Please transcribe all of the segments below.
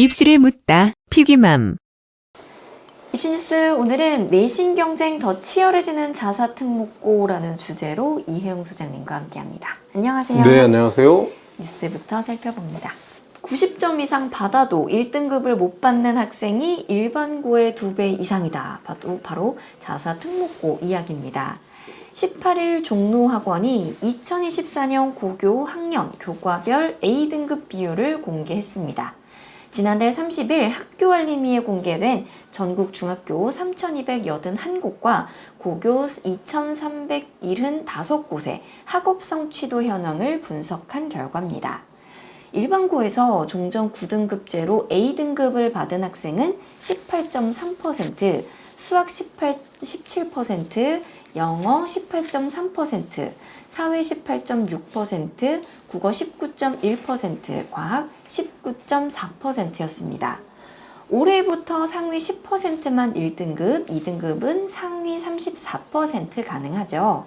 입시를 묻다 피기맘 입시뉴스 오늘은 내신 경쟁 더 치열해지는 자사 특목고라는 주제로 이혜영 소장님과 함께합니다. 안녕하세요. 네, 안녕하세요. 뉴스부터 살펴봅니다. 90점 이상 받아도 1등급을 못 받는 학생이 일반고의 2배 이상이다. 바로, 바로 자사 특목고 이야기입니다. 18일 종로학원이 2024년 고교 학년 교과별 A등급 비율을 공개했습니다. 지난달 30일 학교 알림이에 공개된 전국 중학교 3,281곳과 고교 2,375곳의 학업 성취도 현황을 분석한 결과입니다. 일반고에서 종전 9등급제로 A등급을 받은 학생은 18.3%, 수학 18, 17%, 영어 18.3%, 사회 18.6%, 국어 19.1%, 과학 19.4%였습니다. 올해부터 상위 10%만 1등급, 2등급은 상위 34% 가능하죠.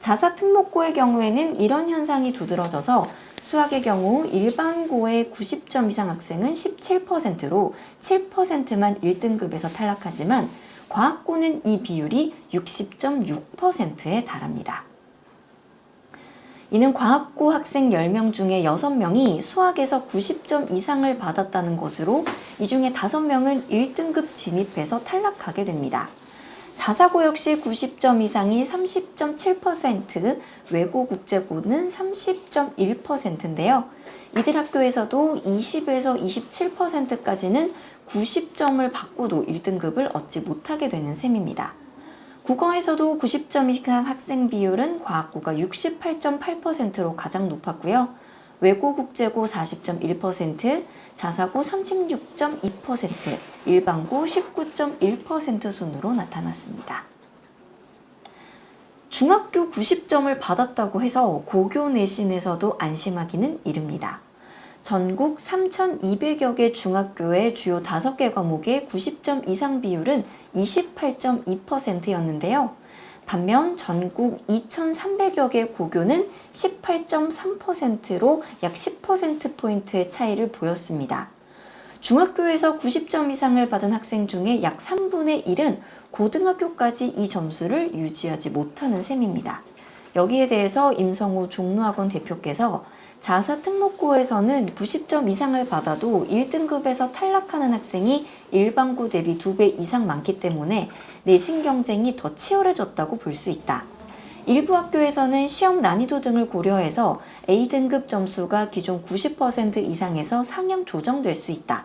자사 특목고의 경우에는 이런 현상이 두드러져서 수학의 경우 일반고의 90점 이상 학생은 17%로 7%만 1등급에서 탈락하지만 과학고는 이 비율이 60.6%에 달합니다. 이는 과학고 학생 10명 중에 6명이 수학에서 90점 이상을 받았다는 것으로 이 중에 5명은 1등급 진입해서 탈락하게 됩니다. 자사고 역시 90점 이상이 30.7%, 외고 국제고는 30.1%인데요. 이들 학교에서도 20에서 27%까지는 90점을 받고도 1등급을 얻지 못하게 되는 셈입니다. 국어에서도 90점 이상 학생 비율은 과학고가 68.8%로 가장 높았고요. 외고 국제고 40.1%, 자사고 36.2%, 일반고 19.1% 순으로 나타났습니다. 중학교 90점을 받았다고 해서 고교 내신에서도 안심하기는 이릅니다. 전국 3,200여 개 중학교의 주요 5개 과목의 90점 이상 비율은 28.2%였는데요. 반면 전국 2,300여 개 고교는 18.3%로 약 10%포인트의 차이를 보였습니다. 중학교에서 90점 이상을 받은 학생 중에 약 3분의 1은 고등학교까지 이 점수를 유지하지 못하는 셈입니다. 여기에 대해서 임성호 종로학원 대표께서 자사 특목고에서는 90점 이상을 받아도 1등급에서 탈락하는 학생이 일반고 대비 2배 이상 많기 때문에 내신 경쟁이 더 치열해졌다고 볼 수 있다. 일부 학교에서는 시험 난이도 등을 고려해서 A등급 점수가 기존 90% 이상에서 상향 조정될 수 있다.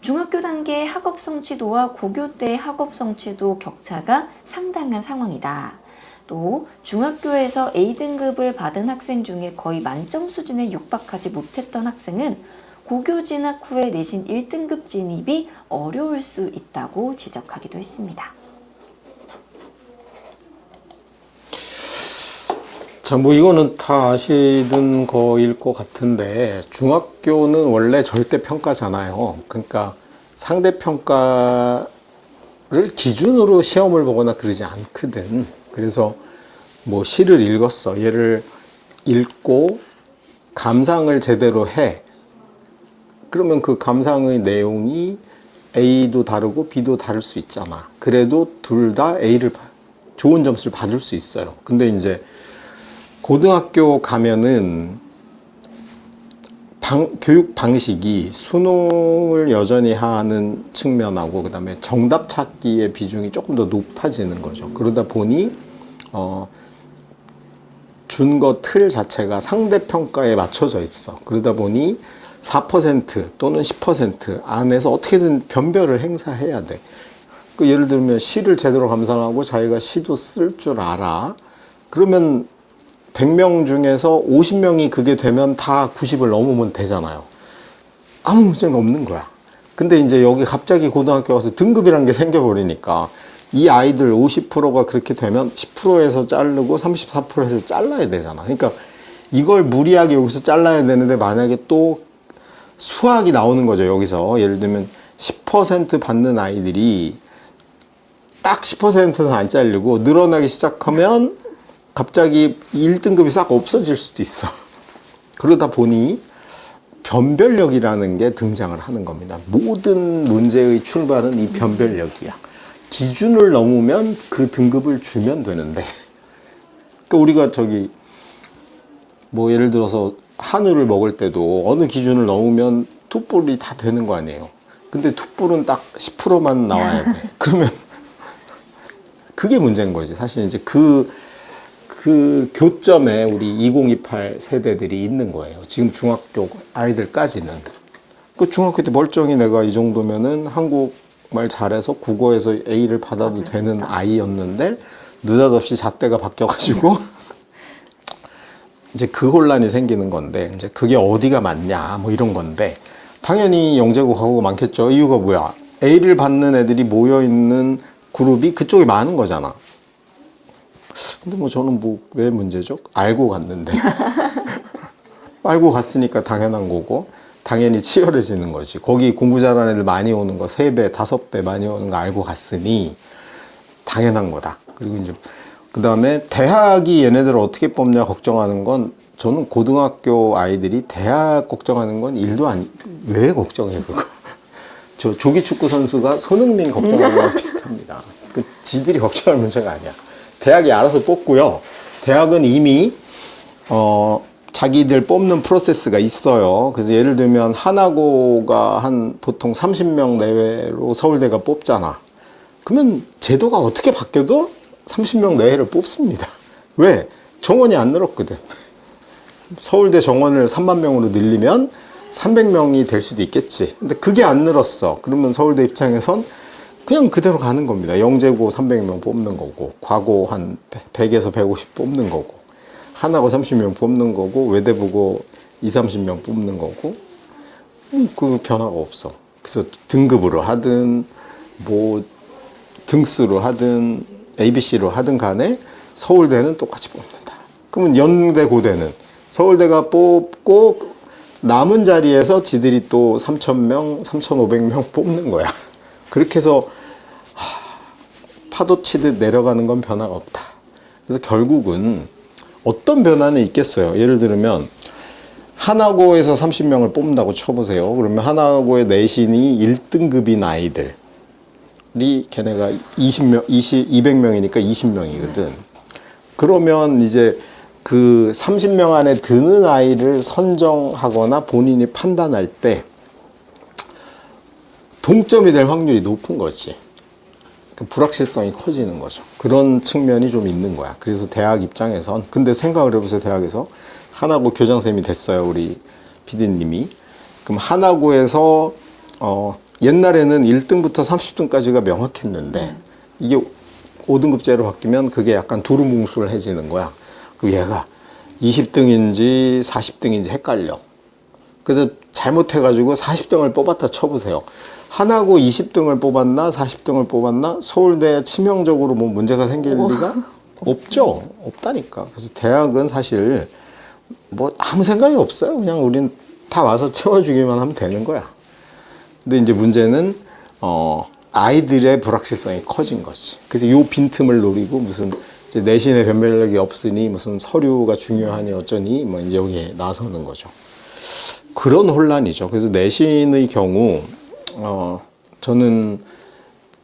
중학교 단계의 학업 성취도와 고교 때의 학업 성취도 격차가 상당한 상황이다. 또 중학교에서 A등급을 받은 학생 중에 거의 만점 수준에 육박하지 못했던 학생은 고교 진학 후에 내신 1등급 진입이 어려울 수 있다고 지적하기도 했습니다. 자, 뭐 이거는 다 아시는 거일 것 같은데 중학교는 원래 절대 평가잖아요. 그러니까 상대 평가를 기준으로 시험을 보거나 그러지 않거든. 그래서 뭐 시를 읽었어. 얘를 읽고 감상을 제대로 해. 그러면 그 감상의 내용이 A도 다르고 B도 다를 수 있잖아. 그래도 둘 다 A를 바- 좋은 점수를 받을 수 있어요. 근데 이제 고등학교 가면은 방, 교육 방식이 수능을 여전히 하는 측면하고 그다음에 정답 찾기의 비중이 조금 더 높아지는 거죠. 그러다 보니 어, 준 거 틀 자체가 상대 평가에 맞춰져 있어. 그러다 보니 4% 또는 10% 안에서 어떻게든 변별을 행사해야 돼. 그 예를 들면 시를 제대로 감상하고 자기가 시도 쓸 줄 알아. 그러면 100명 중에서 50명이 그게 되면 다 90을 넘으면 되잖아요. 아무 문제가 없는 거야. 근데 이제 여기 갑자기 고등학교 가서 등급이라는 게 생겨버리니까 이 아이들 50%가 그렇게 되면 10%에서 자르고 34%에서 잘라야 되잖아. 그러니까 이걸 무리하게 여기서 잘라야 되는데 만약에 또 수학이 나오는 거죠. 여기서 예를 들면 10% 받는 아이들이 딱 10%에서 안 잘리고 늘어나기 시작하면 갑자기 1등급이 싹 없어질 수도 있어. 그러다 보니 변별력이라는 게 등장을 하는 겁니다. 모든 문제의 출발은 이 변별력이야. 기준을 넘으면 그 등급을 주면 되는데, 그러니까 우리가 저기 뭐 예를 들어서 한우를 먹을 때도 어느 기준을 넘으면 투뿔이 다 되는 거 아니에요. 근데 투뿔은 딱 10%만 나와야 돼. 그러면 그게 문제인 거지. 사실 이제 그, 그 교점에 우리 2028 세대들이 있는 거예요. 지금 중학교 아이들까지는. 그 중학교 때 멀쩡히 내가 이 정도면은 한국 말 잘해서 국어에서 A를 받아도 되는 아이였는데 느닷없이 잣대가 바뀌어가지고 이제 그 혼란이 생기는 건데 이제 그게 어디가 맞냐 뭐 이런 건데 당연히 영재고하고 많겠죠. 이유가 뭐야? A를 받는 애들이 모여 있는 그룹이 그쪽이 많은 거잖아. 근데 뭐 저는 뭐 왜 문제죠? 알고 갔는데 알고 갔으니까 당연한 거고 당연히 치열해지는 거지. 거기 공부 잘하는 애들 많이 오는 거 세 배, 다섯 배 많이 오는 거 알고 갔으니 당연한 거다. 그리고 이제 그 다음에 대학이 얘네들을 어떻게 뽑냐 걱정하는 건 저는 고등학교 아이들이 대학 걱정하는 건 일도 아니 왜 걱정해 그거 저 조기 축구 선수가 손흥민 걱정하는 거랑 비슷합니다. 그 지들이 걱정할 문제가 아니야. 대학이 알아서 뽑고요. 대학은 이미 어 자기들 뽑는 프로세스가 있어요. 그래서 예를 들면 하나고가 한 보통 30명 내외로 서울대가 뽑잖아. 그러면 제도가 어떻게 바뀌어도 30명 내외를 뽑습니다. 왜? 정원이 안 늘었거든. 서울대 정원을 3만 명으로 늘리면 300명이 될 수도 있겠지. 근데 그게 안 늘었어. 그러면 서울대 입장에선 그냥 그대로 가는 겁니다. 영재고 300명 뽑는 거고, 과고 한 100에서 150 뽑는 거고, 하나고 30명 뽑는 거고, 외대보고 2, 30명 뽑는 거고, 음, 그 변화가 없어. 그래서 등급으로 하든, 뭐, 등수로 하든, ABC로 하든 간에 서울대는 똑같이 뽑는다. 그러면 연대 고대는 서울대가 뽑고 남은 자리에서 지들이 또 3,000명, 3,500명 뽑는 거야. 그렇게 해서 하, 파도 치듯 내려가는 건 변화가 없다. 그래서 결국은 어떤 변화는 있겠어요. 예를 들면 하나고에서 30명을 뽑는다고 쳐보세요. 그러면 하나고의 내신이 1등급인 아이들. 이 걔네가 20명, 20, 200명이니까 20명이거든. 그러면 이제 그 30명 안에 드는 아이를 선정하거나 본인이 판단할 때 동점이 될 확률이 높은 거지. 그 불확실성이 커지는 거죠. 그런 측면이 좀 있는 거야. 그래서 대학 입장에선 근데 생각을 해보세요. 대학에서 하나고 교장선생님이 됐어요. 우리 PD님이. 그럼 하나고에서 어 옛날에는 1등부터 30등까지가 명확했는데 이게 5등급제로 바뀌면 그게 약간 두루뭉술해지는 거야. 그 얘가 20등인지 40등인지 헷갈려. 그래서 잘못해가지고 40등을 뽑았다 쳐보세요. 하나고 20등을 뽑았나 40등을 뽑았나 서울대 치명적으로 뭐 문제가 생길 리가 없죠. 없다니까. 그래서 대학은 사실 뭐 아무 생각이 없어요. 그냥 우린 다 와서 채워주기만 하면 되는 거야. 근데 이제 문제는 어 아이들의 불확실성이 커진 거지. 그래서 요 빈틈을 노리고 무슨 이제 내신의 변별력이 없으니 무슨 서류가 중요하니 어쩌니 뭐 이제 여기에 나서는 거죠. 그런 혼란이죠. 그래서 내신의 경우 어 저는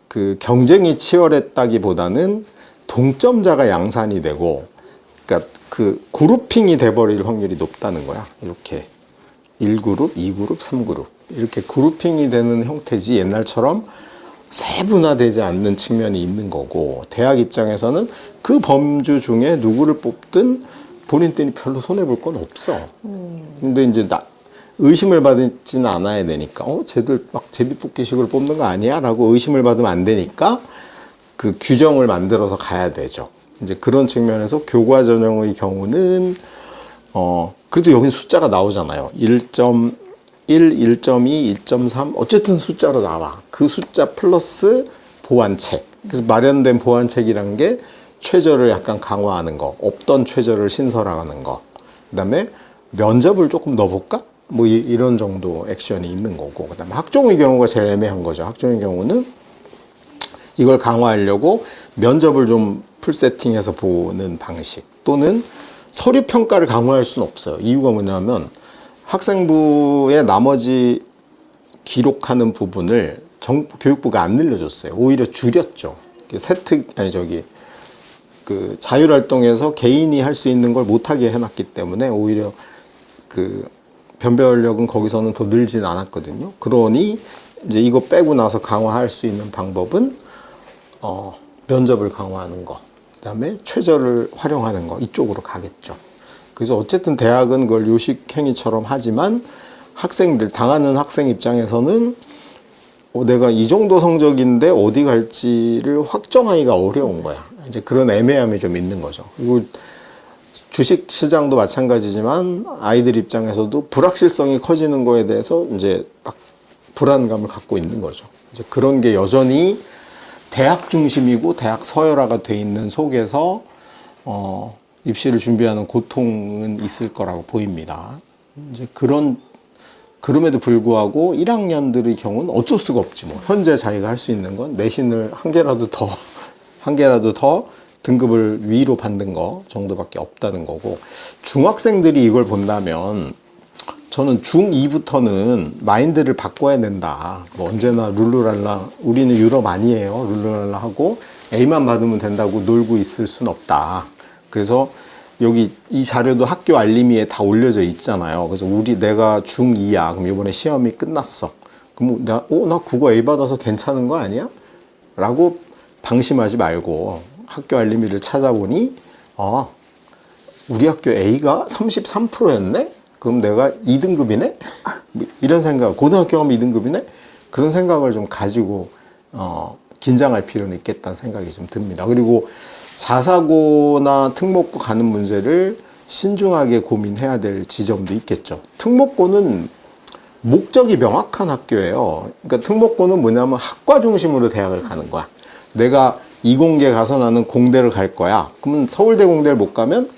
그 경쟁이 치열했다기보다는 동점자가 양산이 되고 그러니까 그 그룹핑이 돼버릴 확률이 높다는 거야. 이렇게 1그룹, 2그룹, 3그룹 이렇게 그룹핑이 되는 형태지 옛날처럼 세분화되지 않는 측면이 있는 거고 대학 입장에서는 그 범주 중에 누구를 뽑든 본인들이 별로 손해 볼 건 없어. 근데 이제 나 의심을 받지는 않아야 되니까 어 쟤들 막 제비뽑기식으로 뽑는 거 아니야 라고 의심을 받으면 안 되니까 그 규정을 만들어서 가야 되죠. 이제 그런 측면에서 교과 전형의 경우는 어 그래도 여기 숫자가 나오잖아요. 1.1, 1.2, 1.3 어쨌든 숫자로 나와. 그 숫자 플러스 보완책. 그래서 마련된 보완책이란 게 최저를 약간 강화하는 거, 없던 최저를 신설하는 거. 그다음에 면접을 조금 넣어볼까? 뭐 이, 이런 정도 액션이 있는 거고. 그다음에 학종의 경우가 제일 애매한 거죠. 학종의 경우는 이걸 강화하려고 면접을 좀 풀 세팅해서 보는 방식 또는 서류 평가를 강화할 수는 없어요. 이유가 뭐냐면 학생부의 나머지 기록하는 부분을 정, 교육부가 안 늘려줬어요. 오히려 줄였죠. 세특 아니 저기 그 자율 활동에서 개인이 할 수 있는 걸 못하게 해놨기 때문에 오히려 그 변별력은 거기서는 더 늘진 않았거든요. 그러니 이제 이거 빼고 나서 강화할 수 있는 방법은 어, 면접을 강화하는 거, 그다음에 최저를 활용하는 거 이쪽으로 가겠죠. 그래서 어쨌든 대학은 그걸 요식 행위처럼 하지만 학생들 당하는 학생 입장에서는 어, 내가 이 정도 성적인데 어디 갈지를 확정하기가 어려운 거야. 이제 그런 애매함이 좀 있는 거죠. 그리고 주식 시장도 마찬가지지만 아이들 입장에서도 불확실성이 커지는 거에 대해서 이제 막 불안감을 갖고 있는 거죠. 이제 그런 게 여전히 대학 중심이고 대학 서열화가 돼 있는 속에서 어, 입시를 준비하는 고통은 있을 거라고 보입니다. 이제 그런 그럼에도 불구하고 1학년들의 경우는 어쩔 수가 없지 뭐. 현재 자기가 할 수 있는 건 내신을 한 개라도 더, 한 개라도 더 등급을 위로 받는 거 정도밖에 없다는 거고, 중학생들이 이걸 본다면, 저는 중2부터는 마인드를 바꿔야 된다. 뭐 언제나 룰루랄라, 우리는 유럽 아니에요. 룰루랄라 하고 A만 받으면 된다고 놀고 있을 순 없다. 그래서 여기 이 자료도 학교 알림이에 다 올려져 있잖아요. 그래서 우리 내가 중2야. 그럼 이번에 시험이 끝났어. 그럼 나, 어, 나 국어 A 받아서 괜찮은 거 아니야? 라고 방심하지 말고 학교 알림이를 찾아보니, 아, 우리 학교 A가 33%였네? 그럼 내가 2등급이네? 이런 생각, 고등학교 가면 2등급이네? 그런 생각을 좀 가지고, 어, 긴장할 필요는 있겠다는 생각이 좀 듭니다. 그리고 자사고나 특목고 가는 문제를 신중하게 고민해야 될 지점도 있겠죠. 특목고는 목적이 명확한 학교예요. 그러니까 특목고는 뭐냐면 학과 중심으로 대학을 가는 거야. 내가 이공계 가서 나는 공대를 갈 거야. 그러면 서울대 공대를 못 가면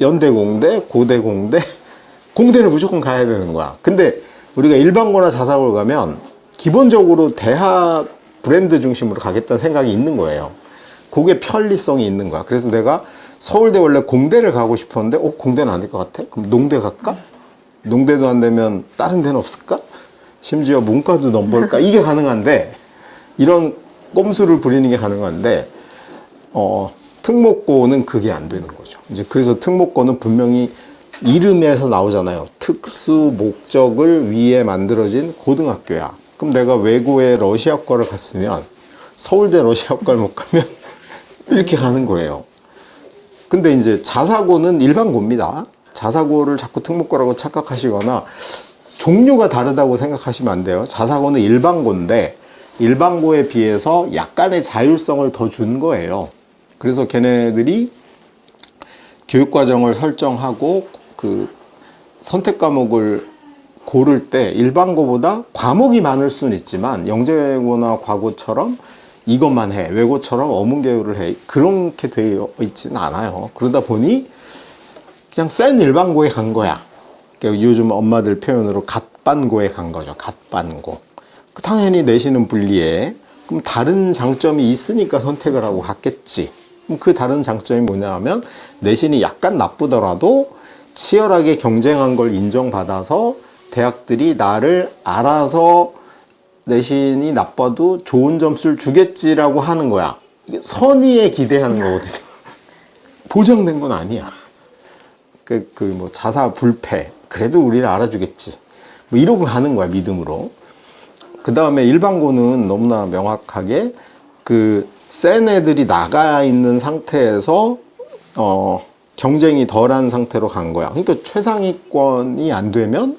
연대 공대, 고대 공대, 공대를 무조건 가야 되는 거야. 근데 우리가 일반고나 자사고를 가면 기본적으로 대학 브랜드 중심으로 가겠다는 생각이 있는 거예요. 그게 편리성이 있는 거야. 그래서 내가 서울대 원래 공대를 가고 싶었는데, 어, 공대는 안 될 것 같아? 그럼 농대 갈까? 농대도 안 되면 다른 데는 없을까? 심지어 문과도 넘볼까? 이게 가능한데, 이런 꼼수를 부리는 게 가능한데, 어, 특목고는 그게 안 되는 거죠. 이제 그래서 특목고는 분명히 이름에서 나오잖아요. 특수 목적을 위해 만들어진 고등학교야. 그럼 내가 외고의 러시아과를 갔으면 서울대 러시아과를 못 가면 이렇게 가는 거예요. 근데 이제 자사고는 일반고입니다. 자사고를 자꾸 특목고라고 착각하시거나 종류가 다르다고 생각하시면 안 돼요. 자사고는 일반고인데 일반고에 비해서 약간의 자율성을 더 준 거예요. 그래서 걔네들이 교육 과정을 설정하고 그 선택 과목을 고를 때 일반고보다 과목이 많을 수는 있지만 영재고나 과고처럼 이것만 해 외고처럼 어문계열을 해 그렇게 되어 있지는 않아요. 그러다 보니 그냥 센 일반고에 간 거야. 그러니까 요즘 엄마들 표현으로 갓반고에 간 거죠. 갓반고. 그 당연히 내신은 불리해. 그럼 다른 장점이 있으니까 선택을 하고 갔겠지. 그 다른 장점이 뭐냐 하면 내신이 약간 나쁘더라도 치열하게 경쟁한 걸 인정받아서 대학들이 나를 알아서 내신이 나빠도 좋은 점수를 주겠지라고 하는 거야. 선의에 기대하는 거거든요. 보장된 건 아니야. 그, 그, 뭐, 자사 불패. 그래도 우리를 알아주겠지. 뭐, 이러고 가는 거야, 믿음으로. 그 다음에 일반고는 너무나 명확하게 그, 센 애들이 나가 있는 상태에서, 어, 경쟁이 덜한 상태로 간 거야. 그러니까 최상위권이 안 되면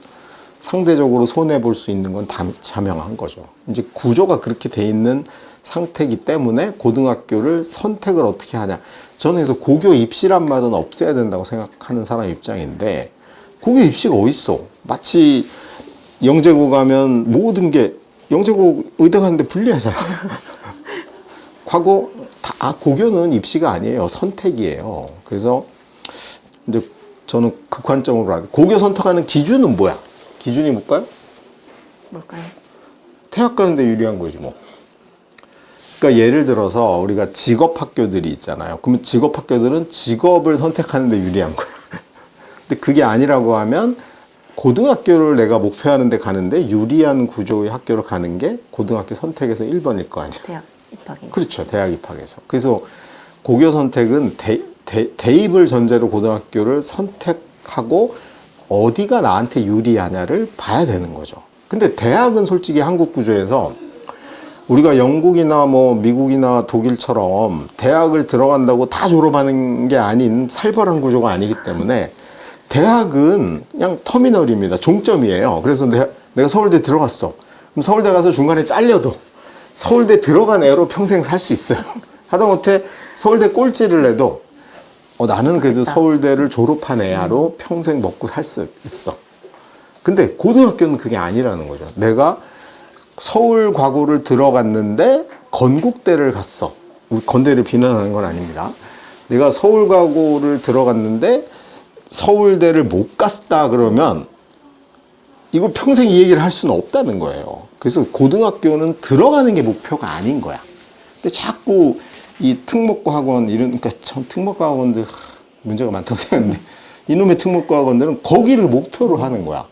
상대적으로 손해 볼 수 있는 건 다 자명한 거죠. 이제 구조가 그렇게 돼 있는 상태이기 때문에 고등학교를 선택을 어떻게 하냐. 저는 그래서 고교 입시란 말은 없애야 된다고 생각하는 사람 입장인데 고교 입시가 어딨어? 마치 영재고 가면 모든 게 영재고 의대 가는데 불리하잖아. 과거 다 아, 고교는 입시가 아니에요. 선택이에요. 그래서 이제 저는 그 관점으로 봐요. 고교 선택하는 기준은 뭐야? 기준이 뭘까요? 뭘까요? 대학 가는데 유리한 거지 뭐. 그러니까 예를 들어서 우리가 직업 학교들이 있잖아요. 그러면 직업 학교들은 직업을 선택하는데 유리한 거야. 근데 그게 아니라고 하면 고등학교를 내가 목표하는 데 가는데 유리한 구조의 학교를 가는 게 고등학교 선택에서 1번일 거 아니야. 대학 입학이. 그렇죠. 대학 입학에서. 그래서 고교 선택은 대, 대, 대입을 전제로 고등학교를 선택하고 어디가 나한테 유리하냐를 봐야 되는 거죠. 근데 대학은 솔직히 한국 구조에서 우리가 영국이나 뭐 미국이나 독일처럼 대학을 들어간다고 다 졸업하는 게 아닌 살벌한 구조가 아니기 때문에 대학은 그냥 터미널입니다. 종점이에요. 그래서 내, 내가 서울대 들어갔어. 그럼 서울대 가서 중간에 잘려도 서울대 들어간 애로 평생 살 수 있어요. 하다못해 서울대 꼴찌를 해도 어, 나는 그래도 서울대를 졸업한 애야로 평생 먹고 살 수 있어. 근데 고등학교는 그게 아니라는 거죠. 내가 서울 과고를 들어갔는데 건국대를 갔어. 건대를 비난하는 건 아닙니다. 내가 서울 과고를 들어갔는데 서울대를 못 갔다 그러면 이거 평생 이 얘기를 할 수는 없다는 거예요. 그래서 고등학교는 들어가는 게 목표가 아닌 거야. 근데 자꾸 이 특목고 학원 이런 그러니까 참 특목고 학원들 하, 문제가 많다고 생각하는데 이놈의 특목고 학원들은 거기를 목표로 하는 거야.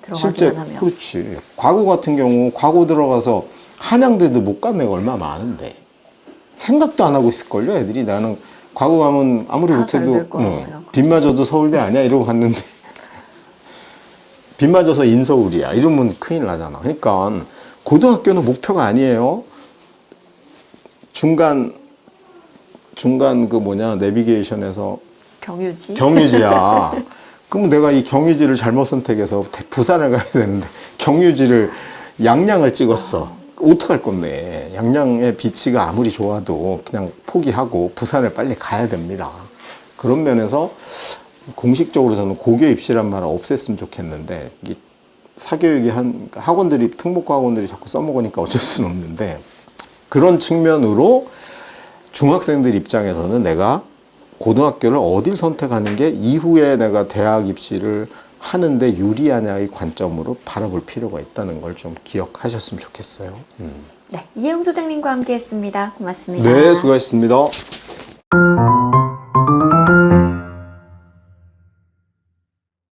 들어가기만 하면. 그렇지. 과거 같은 경우 과거 들어가서 한양대도 못 간 애가 얼마 많은데 생각도 안 하고 있을걸요. 애들이 나는 과거 가면 아무리 못해도 응. 빗 맞아도 서울대 아니야 이러고 갔는데 빗 맞아서 인서울이야 이러면 큰일 나잖아. 그러니까 고등학교는 목표가 아니에요. 중간 중간 그 뭐냐 내비게이션에서 경유지. 경유지야. 그럼 내가 이 경유지를 잘못 선택해서 대- 부산을 가야 되는데 경유지를 양양을 찍었어. 어떡할 건데. 양양의 비치가 아무리 좋아도 그냥 포기하고 부산을 빨리 가야 됩니다. 그런 면에서 공식적으로 저는 고교 입시란 말을 없앴으면 좋겠는데 이게 사교육이 한 학원들이 특목고 학원들이 자꾸 써먹으니까 어쩔 수는 없는데 그런 측면으로 중학생들 입장에서는 내가 고등학교를 어딜 선택하는 게 이후에 내가 대학 입시를 하는데 유리하냐의 관점으로 바라볼 필요가 있다는 걸 좀 기억하셨으면 좋겠어요. 음. 네, 이혜영 소장님과 함께했습니다. 고맙습니다. 네, 수고하셨습니다.